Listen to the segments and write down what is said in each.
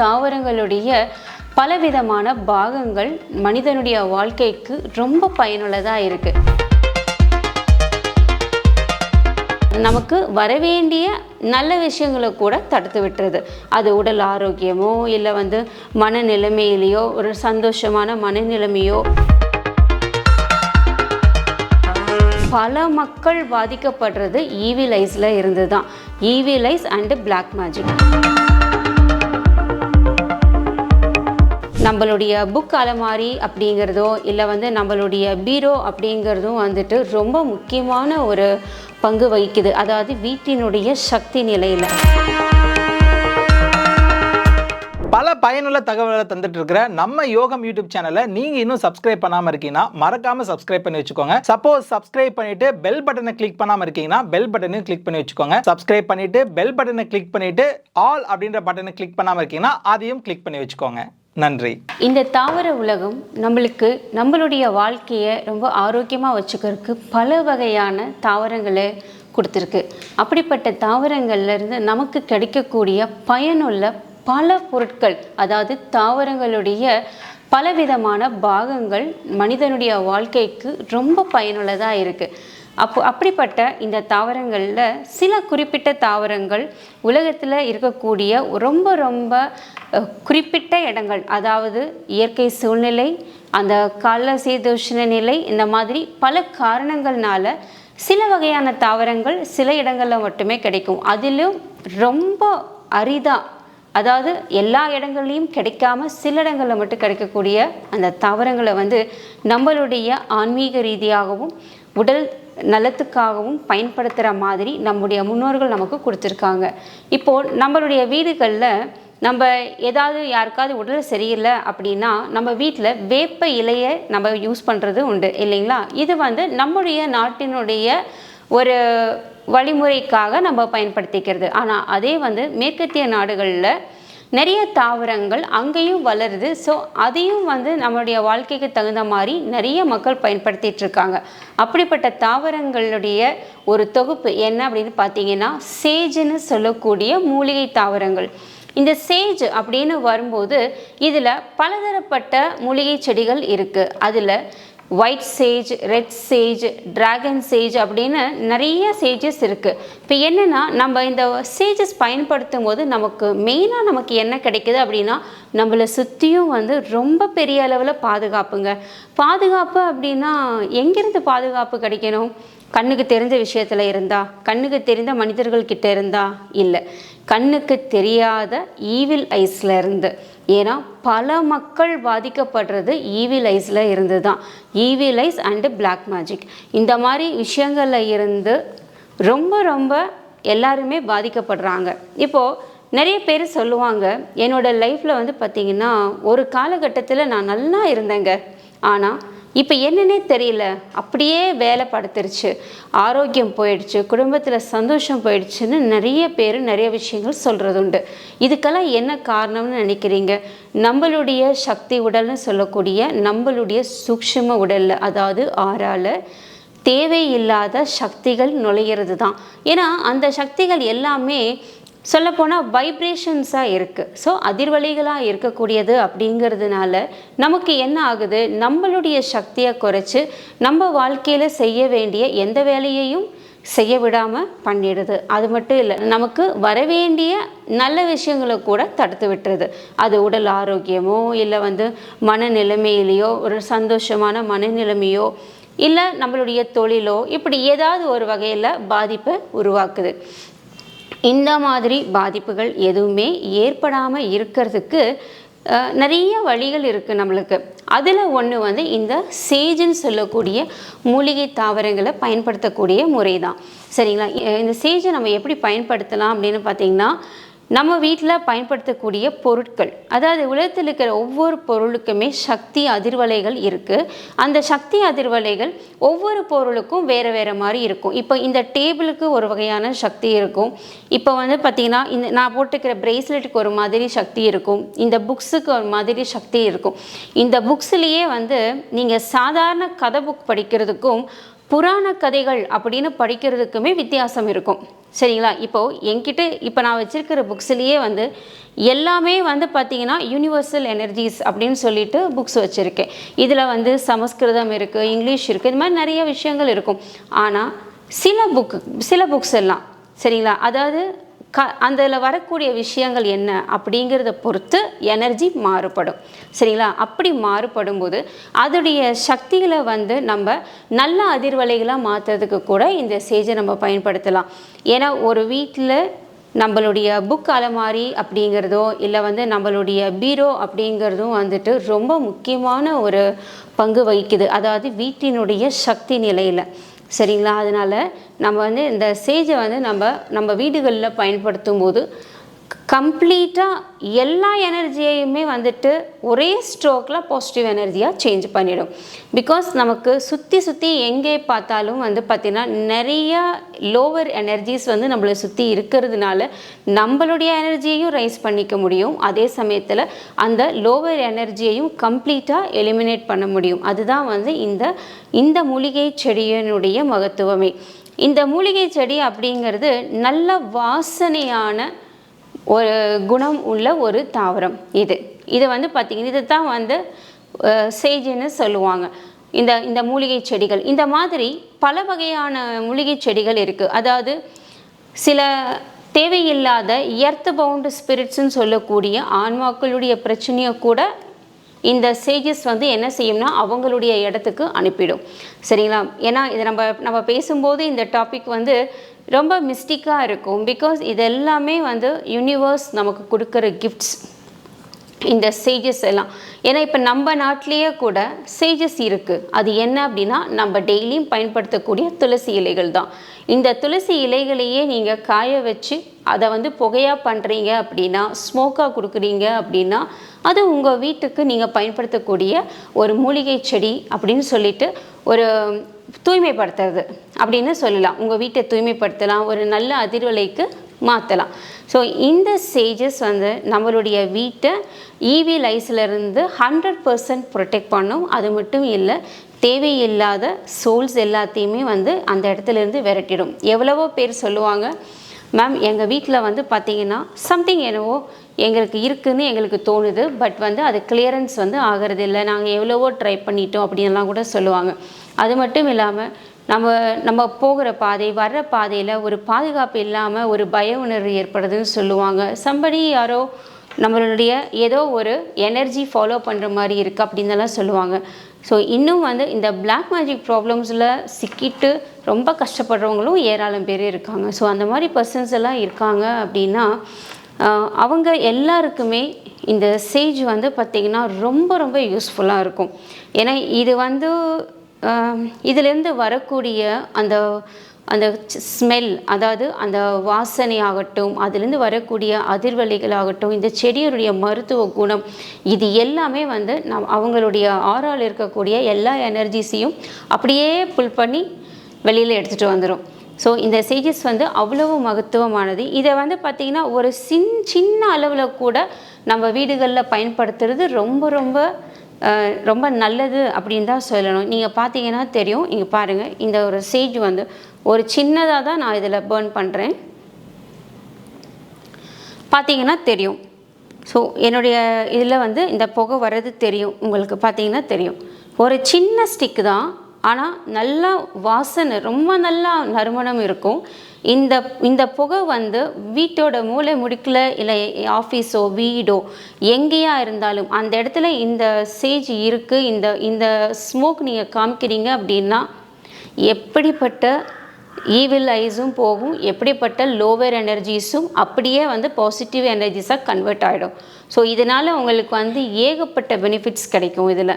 தாவரங்களுடைய பலவிதமான பாகங்கள் மனிதனுடைய வாழ்க்கைக்கு ரொம்ப பயனுள்ளதாக இருக்குது நமக்கு வரவேண்டிய நல்ல விஷயங்களை கூட தடுத்து விட்டுறது அது உடல் ஆரோக்கியமோ இல்லை வந்து மனநிலைமையிலையோ ஒரு சந்தோஷமான மனநிலைமையோ. பல மக்கள் பாதிக்கப்படுறது ஈவி ஐஸில் இருந்து தான் evil eyes and black magic நம்மளுடைய புக் அலமாரி அப்படிங்கிறதோ இல்லை வந்து நம்மளுடைய பீரோ அப்படிங்கிறதும் வந்துட்டு ரொம்ப முக்கியமான ஒரு பங்கு வகிக்குது. அதாவது வீட்டினுடைய சக்தி நிலையில். பல பயனுள்ள தகவல்களை தந்துட்டு இருக்கிற நம்ம யோகம் யூடியூப் சேனலை நீங்க இன்னும் சப்ஸ்கிரைப் பண்ணாம இருக்கீங்கன்னா மறக்காம சப்ஸ்கிரைப் பண்ணி வச்சுக்கோங்க. சப்போஸ் சப்ஸ்கிரைப் பண்ணிட்டு பெல் பட்டனை கிளிக் பண்ணாம இருக்கீங்கன்னா பெல் பட்டனையும் கிளிக் பண்ணி வச்சுக்கோங்க. சப்ஸ்கிரைப் பண்ணிட்டு பெல் பட்டனை கிளிக் பண்ணிட்டு ஆல் அப்படின்ற பட்டனை கிளிக் பண்ணாம இருக்கீங்கன்னா அதையும் கிளிக் பண்ணி வச்சுக்கோங்க. நன்றி. இந்த தாவர உலகம் நம்மளுக்கு நம்மளுடைய வாழ்க்கையை ரொம்ப ஆரோக்கியமாக வச்சுக்கிறதுக்கு பல வகையான தாவரங்களை கொடுத்துருக்கு. அப்படிப்பட்ட தாவரங்கள்லேருந்து நமக்கு கிடைக்கக்கூடிய பயனுள்ள பல பொருட்கள் அதாவது தாவரங்களுடைய பலவிதமான பாகங்கள் மனிதனுடைய வாழ்க்கைக்கு ரொம்ப பயனுள்ளதாக இருக்குது அப்போ அப்படிப்பட்ட இந்த தாவரங்களில் சில குறிப்பிட்ட தாவரங்கள் உலகத்தில் இருக்கக்கூடிய ரொம்ப ரொம்ப குறிப்பிட்ட இடங்கள். அதாவது இயற்கை சூழ்நிலை அந்த கால சீதோஷ்ண நிலை இந்த மாதிரி பல காரணங்கள்னால சில வகையான தாவரங்கள் சில இடங்களில் மட்டுமே கிடைக்கும். அதிலும் ரொம்ப அரிதாக அதாவது எல்லா இடங்கள்லையும் கிடைக்காம சில இடங்களில் மட்டும் கிடைக்கக்கூடிய அந்த தாவரங்களை வந்து நம்மளுடைய ஆன்மீக ரீதியாகவும் உடல் நலத்துக்காகவும் பயன்படுத்துகிற மாதிரி நம்முடைய முன்னோர்கள் நமக்கு கொடுத்துருக்காங்க. இப்போது நம்மளுடைய வீடுகளில் நம்ம ஏதாவது யாருக்காவது உடல் சரியில்லை அப்படின்னா நம்ம வீட்டில் வேப்ப இலையை நம்ம யூஸ் பண்ணுறது உண்டு இல்லைங்களா? இது வந்து நம்முடைய நாட்டினுடைய ஒரு வழிமுறைக்காக நம்ம பயன்படுத்திக்கிறது. ஆனால் அதே வந்து மேற்கத்திய நாடுகளில் நிறைய தாவரங்கள் அங்கேயும் வளருது. ஸோ அதையும் வந்து நம்மளுடைய வாழ்க்கைக்கு தகுந்த மாதிரி நிறைய மக்கள் பயன்படுத்திட்டு இருக்காங்க. அப்படிப்பட்ட தாவரங்களுடைய ஒரு தொகுப்பு என்ன அப்படின்னு பார்த்தீங்கன்னா சேஜுன்னு சொல்லக்கூடிய மூலிகை தாவரங்கள். இந்த சேஜ் அப்படின்னு வரும்போது இதில் பலதரப்பட்ட மூலிகை செடிகள் இருக்குது அதில் white sage red sage dragon sage அப்படின்னு நிறைய சேஜஸ் இருக்குது இப்போ என்னென்னா நம்ம இந்த சேஜஸ் பயன்படுத்தும் போது நமக்கு மெயினாக நமக்கு என்ன கிடைக்குது அப்படின்னா நம்மளை சுற்றியும் வந்து ரொம்ப பெரிய அளவில் பாதுகாப்புங்க. பாதுகாப்பு அப்படின்னா எங்கேருந்து பாதுகாப்பு கிடைக்கணும்? கண்ணுக்கு தெரிஞ்ச விஷயத்தில் இருந்தா கண்ணுக்கு தெரிந்த மனிதர்கள் கிட்ட இருந்தா இல்லை. கண்ணுக்கு தெரியாத ஈவில் ஐஸ்ல இருந்து. ஏன்னா பல மக்கள் பாதிக்கப்படுறது ஈவி லைஸில் இருந்து தான் evil eyes and black magic இந்த மாதிரி விஷயங்களில் இருந்து ரொம்ப ரொம்ப எல்லாருமே பாதிக்கப்படுறாங்க. இப்போது நிறைய பேர் சொல்லுவாங்க என்னோட லைஃப்பில் வந்து பார்த்திங்கன்னா ஒரு காலகட்டத்தில் நான் நல்லா இருந்தேங்க. ஆனால் இப்போ என்னன்னே தெரியல. அப்படியே வேலை படுத்துருச்சு. ஆரோக்கியம் போயிடுச்சு. குடும்பத்தில் சந்தோஷம் போயிடுச்சுன்னு நிறைய பேர் நிறைய விஷயங்கள் சொல்கிறது உண்டு. இதுக்கெல்லாம் என்ன காரணம்னு நினைக்கிறீங்க? நம்மளுடைய சக்தி உடல்னு சொல்லக்கூடிய நம்மளுடைய சூக்ஷ்ம உடலில் அதாவது ஆறால் தேவையில்லாத சக்திகள் நுழையிறது தான் ஏன்னா அந்த சக்திகள் எல்லாமே சொல்லப்போனால் வைப்ரேஷன்ஸாக இருக்குது ஸோ அதிர்வலிகளாக இருக்கக்கூடியது அப்படிங்கிறதுனால நமக்கு என்ன ஆகுது? நம்மளுடைய சக்தியை குறைச்சி நம்ம வாழ்க்கையில் செய்ய வேண்டிய எந்த வேலையையும் செய்ய விடாமல் பண்ணிடுது. அது மட்டும் இல்லை நமக்கு வரவேண்டிய நல்ல விஷயங்களை கூட தடுத்து விட்டுறது அது உடல் ஆரோக்கியமோ இல்லை வந்து மனநிலைமையிலையோ ஒரு சந்தோஷமான மனநிலைமையோ இல்லை நம்மளுடைய தொழிலோ இப்படி ஏதாவது ஒரு வகையில் பாதிப்பை உருவாக்குது. இந்த மாதிரி பாதிப்புகள் எதுவுமே ஏற்படாமல் இருக்கிறதுக்கு நிறைய வழிகள் இருக்குது நம்மளுக்கு. அதில் ஒன்று வந்து இந்த சேஜுன்னு சொல்லக்கூடிய மூலிகை தாவரங்களை பயன்படுத்தக்கூடிய முறை தான் சரிங்களா இந்த சேஜை நம்ம எப்படி பயன்படுத்தலாம் அப்படின்னு பார்த்தீங்கன்னா நம்ம வீட்டில் பயன்படுத்தக்கூடிய பொருட்கள். அதாவது உலகத்தில் இருக்கிற ஒவ்வொரு பொருளுக்குமே சக்தி அதிர்வலைகள் இருக்குது அந்த சக்தி அதிர்வலைகள் ஒவ்வொரு பொருளுக்கும் வேறு வேறு மாதிரி இருக்கும். இப்போ இந்த டேபிளுக்கு ஒரு வகையான சக்தி இருக்கும். இப்போ வந்து பார்த்திங்கன்னா இந்த நான் போட்டுக்கிற பிரேஸ்லெட்டுக்கு ஒரு மாதிரி சக்தி இருக்கும். இந்த புக்ஸுக்கு ஒரு மாதிரி சக்தி இருக்கும். இந்த புக்ஸ்லேயே வந்து நீங்கள் சாதாரண கதை புக் படிக்கிறதுக்கும் புராண கதைகள் அப்படின்னு படிக்கிறதுக்குமே வித்தியாசம் இருக்கும். சரிங்களா? இப்போது என்கிட்ட இப்போ நான் வச்சுருக்கிற புக்ஸ்லேயே வந்து எல்லாமே வந்து பார்த்திங்கன்னா யூனிவர்சல் எனர்ஜிஸ் அப்படின்னு சொல்லிட்டு புக்ஸ் வச்சுருக்கேன். இதில் வந்து சமஸ்கிருதம் இருக்குது இங்கிலீஷ் இருக்குது இது மாதிரி நிறைய விஷயங்கள் இருக்கும். ஆனால் சில புக்கு சில புக்ஸ் எல்லாம் சரிங்களா? அதாவது க அதில் வரக்கூடிய விஷயங்கள் என்ன அப்படிங்கிறத பொறுத்து எனர்ஜி மாறுபடும். சரிங்களா? அப்படி மாறுபடும் போது அதோடைய சக்திகளை வந்து நம்ம நல்ல அதிர்வலைகளாக மாற்றுறதுக்கு கூட இந்த சேஜை நம்ம பயன்படுத்தலாம். ஏன்னா ஒரு வீட்டில் நம்மளுடைய புக் அலமாரி அப்படிங்கிறதோ இல்லை வந்து நம்மளுடைய பீரோ அப்படிங்கிறதும் வந்துட்டு ரொம்ப முக்கியமான ஒரு பங்கு வகிக்குது. அதாவது வீட்டினுடைய சக்தி நிலையில். சரிங்களா? அதனால் நம்ம வந்து இந்த சேஜை வந்து நம்ம நம்ம வீடுகளில் பயன்படுத்தும் போது கம்ப்ளீட்டாக எல்லா எனர்ஜியையுமே வந்துட்டு ஒரே ஸ்ட்ரோக்கில் பாசிட்டிவ் எனர்ஜியாக சேஞ்ச் பண்ணிடும். பிகாஸ் நமக்கு சுற்றி சுற்றி எங்கே பார்த்தாலும் வந்து பார்த்திங்கன்னா நிறையா லோவர் எனர்ஜிஸ் வந்து நம்மளை சுற்றி இருக்கிறதுனால நம்மளுடைய எனர்ஜியையும் ரைஸ் பண்ணிக்க முடியும். அதே சமயத்தில் அந்த லோவர் எனர்ஜியையும் கம்ப்ளீட்டாக எலிமினேட் பண்ண முடியும். அதுதான் வந்து இந்த இந்த மூலிகை செடியினுடைய மகத்துவமே. இந்த மூலிகை செடி அப்படிங்கிறது நல்ல வாசனையான ஒரு குணம் உள்ள ஒரு தாவரம் இது. இது வந்து பார்த்திங்கன்னா இது தான் வந்து சேஜின்னு சொல்லுவாங்க. இந்த இந்த மூலிகை செடிகள். இந்த மாதிரி பல வகையான மூலிகை செடிகள் இருக்குது அதாவது சில தேவையில்லாத எர்த் பவுண்டு ஸ்பிரிட்ஸ்ன்னு சொல்லக்கூடிய ஆன்மாக்களுடைய பிரச்சனையை கூட இந்த சேஜஸ் வந்து என்ன செய்யும்னா அவங்களுடைய இடத்துக்கு அனுப்பிடும். சரிங்களா? ஏன்னா இது நம்ம நம்ம பேசும்போது இந்த டாபிக் வந்து ரொம்ப மிஸ்டிக்காக இருக்கும். பிகாஸ் இது எல்லாமே வந்து யூனிவர்ஸ் நமக்கு கொடுக்குற கிஃப்ட்ஸ் இந்த சேஜஸ் எல்லாம். ஏன்னா இப்போ நம்ம நாட்டிலேயே கூட சேஜஸ் இருக்குது அது என்ன அப்படின்னா நம்ம டெய்லியும் பயன்படுத்தக்கூடிய துளசி இலைகள் தான். இந்த துளசி இலைகளையே நீங்கள் காய வச்சு அதை வந்து புகையாக பண்ணுறீங்க அப்படின்னா ஸ்மோக்காக கொடுக்குறீங்க அப்படின்னா அது உங்கள் வீட்டுக்கு நீங்கள் பயன்படுத்தக்கூடிய ஒரு மூலிகை செடி அப்படின்னு சொல்லிட்டு ஒரு தூய்மைப்படுத்துறது அப்படின்னு சொல்லலாம். உங்கள் வீட்டை தூய்மைப்படுத்தலாம். ஒரு நல்ல அதிர்வலைக்கு மாற்றலாம் ஸோ இந்த சேஜஸ் வந்து நம்மளுடைய வீட்டை ஈவி லைஸ்லேருந்து ஹண்ட்ரட் பர்சன்ட் ப்ரொடெக்ட் பண்ணும். அது மட்டும் இல்லை தேவையில்லாத சோல்ஸ் எல்லாத்தையுமே வந்து அந்த இடத்துல இருந்து விரட்டிடும். எவ்வளவோ பேர் சொல்லுவாங்க மேம் எங்கள் வீட்டில் வந்து பார்த்தீங்கன்னா சம்திங் என்னவோ எங்களுக்கு இருக்குதுன்னு எங்களுக்கு தோணுது. பட் வந்து அது கிளியரன்ஸ் வந்து ஆகிறது இல்லை நாங்கள் எவ்வளவோ ட்ரை பண்ணிட்டோம் அப்படின்லாம் கூட சொல்லுவாங்க. அது மட்டும் இல்லாமல் நம்ம நம்ம போகிற பாதை வர்ற பாதையில் ஒரு பாதுகாப்பு இல்லாமல் ஒரு பய உணர்வு ஏற்படுதுன்னு சொல்லுவாங்க. சம்படி யாரோ நம்மளுடைய ஏதோ ஒரு எனர்ஜி ஃபாலோ பண்ணுற மாதிரி இருக்குது அப்படின்னெல்லாம் சொல்லுவாங்க. ஸோ இன்னும் வந்து இந்த பிளாக் மேஜிக் ப்ராப்ளம்ஸில் சிக்கிட்டு ரொம்ப கஷ்டப்படுறவங்களும் ஏராளம் பேர் இருக்காங்க. ஸோ அந்த மாதிரி பர்சன்ஸ் எல்லாம் இருக்காங்க அப்படின்னா அவங்க எல்லாருக்குமே இந்த சேஜ் வந்து பார்த்திங்கன்னா ரொம்ப ரொம்ப யூஸ்ஃபுல்லாக இருக்கும். ஏன்னா இது வந்து இதிலேருந்து வரக்கூடிய அந்த அந்த ஸ்மெல் அதாவது அந்த வாசனை ஆகட்டும் அதுலேருந்து வரக்கூடிய அதிர்வலிகளாகட்டும் இந்த செடியுடைய மருத்துவ குணம் இது எல்லாமே வந்து நம் அவங்களுடைய ஆறால் இருக்கக்கூடிய எல்லா எனர்ஜிஸையும் அப்படியே புல் பண்ணி வெளியில் எடுத்துகிட்டு வந்துடும் ஸோ இந்த சேஜஸ் வந்து அவ்வளவு மகத்துவமானது. இதை வந்து பார்த்திங்கன்னா ஒரு சின் சின்ன அளவில் கூட நம்ம வீடுகளில் பயன்படுத்துறது ரொம்ப ரொம்ப ரொம்ப நல்லது அப்படின்னு தான் சொல்லணும். நீங்கள் பார்த்தீங்கன்னா தெரியும். இங்கே பாருங்கள் இந்த ஒரு சேஜ் வந்து ஒரு சின்னதாக தான் நான் இதில் பேர்ன் பண்ணுறேன் பார்த்தீங்கன்னா தெரியும். ஸோ என்னுடைய இதில் வந்து இந்த புகை வர்றது தெரியும். உங்களுக்கு பார்த்தீங்கன்னா தெரியும். ஒரு சின்ன ஸ்டிக் தான் ஆனால் நல்லா வாசனை ரொம்ப நல்லா நறுமணம் இருக்கும். இந்த இந்த புகை வந்து வீட்டோட மூளை முடுக்கில் இல்லை ஆஃபீஸோ வீடோ எங்கேயா இருந்தாலும் அந்த இடத்துல இந்த சேஜ் இருக்குது இந்த இந்த ஸ்மோக் நீங்கள் காமிக்கிறீங்க அப்படின்னா எப்படிப்பட்ட ஈவில் ஐஸும் போகும் எப்படிப்பட்ட லோவர் எனர்ஜிஸும் அப்படியே வந்து பாசிட்டிவ் எனர்ஜிஸாக கன்வெர்ட் ஆகிடும் ஸோ இதனால் உங்களுக்கு வந்து ஏகப்பட்ட பெனிஃபிட்ஸ் கிடைக்கும் இதில்.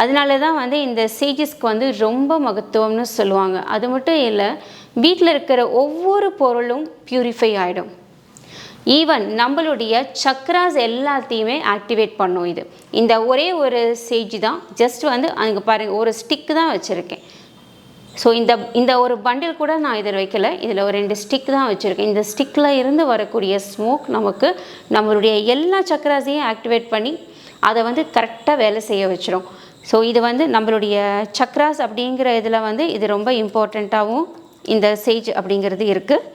அதனால தான் வந்து இந்த சேஜஸ்க்கு வந்து ரொம்ப மகத்துவம்னு சொல்லுவாங்க. அது மட்டும் இல்லை வீட்டில் இருக்கிற ஒவ்வொரு பொருளும் பியூரிஃபை ஆகிடும் ஈவன் நம்மளுடைய சக்ராஸ் எல்லாத்தையுமே ஆக்டிவேட் பண்ணும் இது. இந்த ஒரே ஒரு சேஜ் தான் ஜஸ்ட் வந்து அங்கே பாருங்கள் ஒரு ஸ்டிக்கு தான் வச்சுருக்கேன். ஸோ இந்த இந்த ஒரு பண்டில் கூட நான் இதில் வைக்கல. இதில் ஒரு ரெண்டு ஸ்டிக் தான் வச்சுருக்கேன். இந்த ஸ்டிக்கில் இருந்து வரக்கூடிய ஸ்மோக் நமக்கு நம்மளுடைய எல்லா சக்கராஸையும் ஆக்டிவேட் பண்ணி அதை வந்து கரெக்டாக வேலை செய்ய வச்சிடும் ஸோ இது வந்து நம்மளுடைய சக்ராஸ் அப்படிங்கிற இதில் வந்து இது ரொம்ப இம்பார்ட்டண்ட்டாகவும் இந்த சேஜ் அப்படிங்கிறது இருக்குது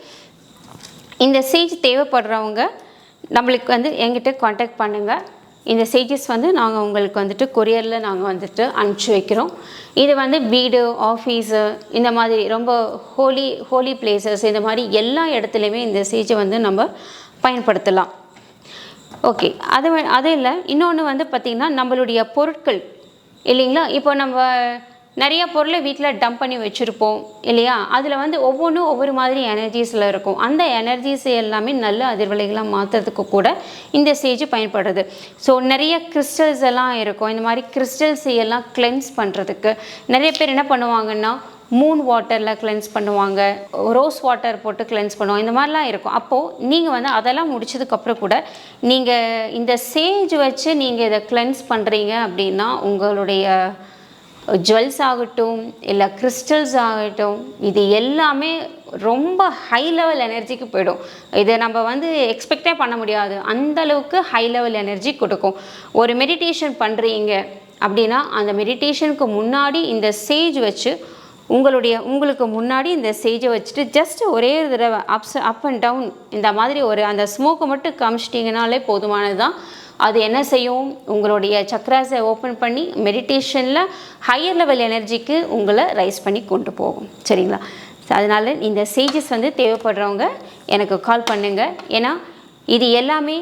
இந்த சேஜ் தேவைப்படுறவங்க நம்மளுக்கு வந்து எங்கிட்ட காண்டாக்ட் பண்ணுங்கள் இந்த சேஜஸ் வந்து நாங்கள் உங்களுக்கு வந்துட்டு கொரியரில் நாங்கள் வந்துட்டு அனுப்பிச்சி வைக்கிறோம். இது வந்து வீடு ஆஃபீஸு இந்த மாதிரி ரொம்ப ஹோலி ஹோலி பிளேசஸ் இந்த மாதிரி எல்லா இடத்துலையுமே இந்த சேஜை வந்து நம்ம பயன்படுத்தலாம். ஓகே அது அது இல்லை இன்னொன்று வந்து பார்த்திங்கன்னா நம்மளுடைய பொருட்கள் இல்லைங்களா? இப்போ நம்ம நிறைய பொருளை வீட்டில் டம்ப் பண்ணி வச்சுருப்போம் இல்லையா? அதில் வந்து ஒவ்வொன்றும் ஒவ்வொரு மாதிரி எனர்ஜிஸில் இருக்கும். அந்த எனர்ஜிஸ் எல்லாமே நல்ல அதிர்வலைகளாக மாற்றுறதுக்கு கூட இந்த ஸ்டேஜ் பயன்படுறது. ஸோ நிறைய கிறிஸ்டல்ஸ் எல்லாம் இருக்கும். இந்த மாதிரி கிறிஸ்டல்ஸ் எல்லாம் கிளென்ஸ் பண்ணுறதுக்கு நிறைய பேர் என்ன பண்ணுவாங்கன்னா மூன் வாட்டரில் கிளென்ஸ் பண்ணுவாங்க ரோஸ் வாட்டர் போட்டு கிளென்ஸ் பண்ணுவாங்க இந்த மாதிரிலாம் இருக்கும். அப்போது நீங்கள் வந்து அதெல்லாம் முடிச்சதுக்கப்புறம் கூட நீங்கள் இந்த சேஜ் வச்சு நீங்கள் இதை கிளென்ஸ் பண்ணுறீங்க அப்படின்னா உங்களுடைய ஜுவல்ஸ் ஆகட்டும் இல்லை கிறிஸ்டல்ஸ் ஆகட்டும் இது எல்லாமே ரொம்ப ஹை லெவல் எனர்ஜிக்கு போயிடும். இதை நம்ம வந்து எக்ஸ்பெக்டே பண்ண முடியாது. அந்த அளவுக்கு ஹை லெவல் எனர்ஜி கொடுக்கும். ஒரு மெடிடேஷன் பண்ணுறீங்க அப்படின்னா அந்த மெடிடேஷனுக்கு முன்னாடி இந்த சேஜ் வச்சு உங்களுடைய உங்களுக்கு முன்னாடி இந்த சேஜை வச்சுட்டு ஜஸ்ட் ஒரே ஒரு தடவை அப்ஸ் அப் அண்ட் டவுன் இந்த மாதிரி ஒரு அந்த ஸ்மோக்கை மட்டும் காமிச்சிட்டிங்கனாலே போதுமானது தான் அது என்ன செய்யும்? உங்களுடைய சக்ராஸை ஓப்பன் பண்ணி மெடிடேஷனில் ஹையர் லெவல் எனர்ஜிக்கு உங்களை ரைஸ் பண்ணி கொண்டு போகும். சரிங்களா? அதனால் இந்த சேஜஸ் வந்து தேவைப்படுறவங்க எனக்கு கால் பண்ணுங்கள் ஏன்னா இது எல்லாமே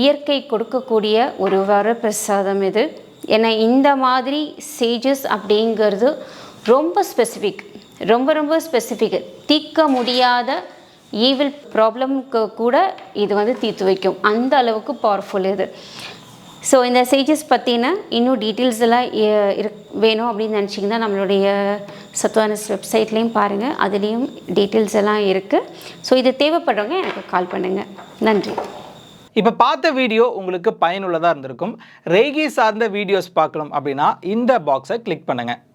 இயற்கை கொடுக்கக்கூடிய ஒரு வரப்பிரசாதம் இது. ஏன்னா இந்த மாதிரி சேஜஸ் அப்படிங்கிறது ரொம்ப ஸ்பெசிஃபிக் ரொம்ப ரொம்ப ஸ்பெசிஃபிக் தீர்க்க முடியாத ஈவில் ப்ராப்ளம்க்கு கூட இது வந்து தீர்த்து வைக்கும். அந்த அளவுக்கு பவர்ஃபுல் இது. ஸோ இந்த சேஜஸ் பற்றின இன்னும் டீட்டெயில்ஸ் எல்லாம் இரு இருக் வேணும் அப்படின்னு நினச்சிங்கன்னா நம்மளுடைய சத்வானஸ் வெப்சைட்லேயும் பாருங்கள் அதுலேயும் டீட்டெயில்ஸ் எல்லாம் இருக்குது ஸோ இது தேவைப்படுறவங்க எனக்கு கால் பண்ணுங்கள் நன்றி. இப்போ பார்த்த வீடியோ உங்களுக்கு பயனுள்ளதாக இருந்திருக்கும். ரேகி சார்ந்த வீடியோஸ் பார்க்கணும் அப்படின்னா இந்த பாக்ஸை கிளிக் பண்ணுங்கள்